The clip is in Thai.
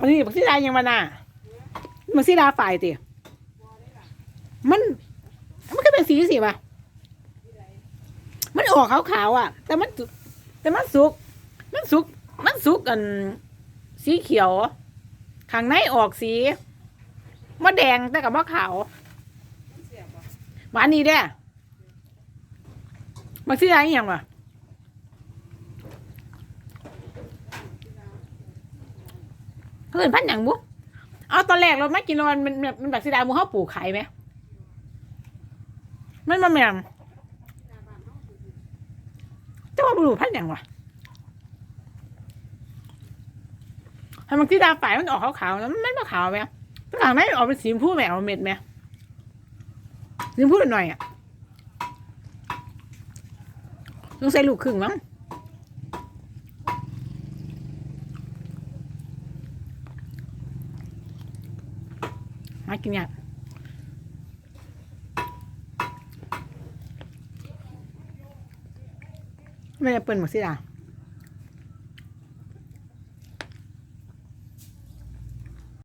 อันนี้บักซีดายังมาน่ะบักซีดาฝ่ายติมัน มันก็เป็นสีสิป่ะมันออกขาวๆอะ แต่มันแต่มันสุก มันสุก มันสุกกัน สีเขียวข้างในออกสีมะแดงแต่กับมะขาวหวานนี่เด้บักซีดาอย่างวะ พื่อนพันอย่างบุเอาตอนแรกเราไม่กินแล้วมันมันมันมันบักซีดามูเขาปลูกขายไหมมันมาแม่มจะว่าบุรุษพันอย่างวะให้มันที่ดาฝ่ายมันออกขาวๆแล้วมันไม่ขาวไหมข้างในออกเป็นสีมพูแหมเอาเม็ดไหมสีมพูหน่อยอะต้องใส่ลูกครึ่งมั้ง มากินยากไม่ได้เปิดหมดสิล่ะ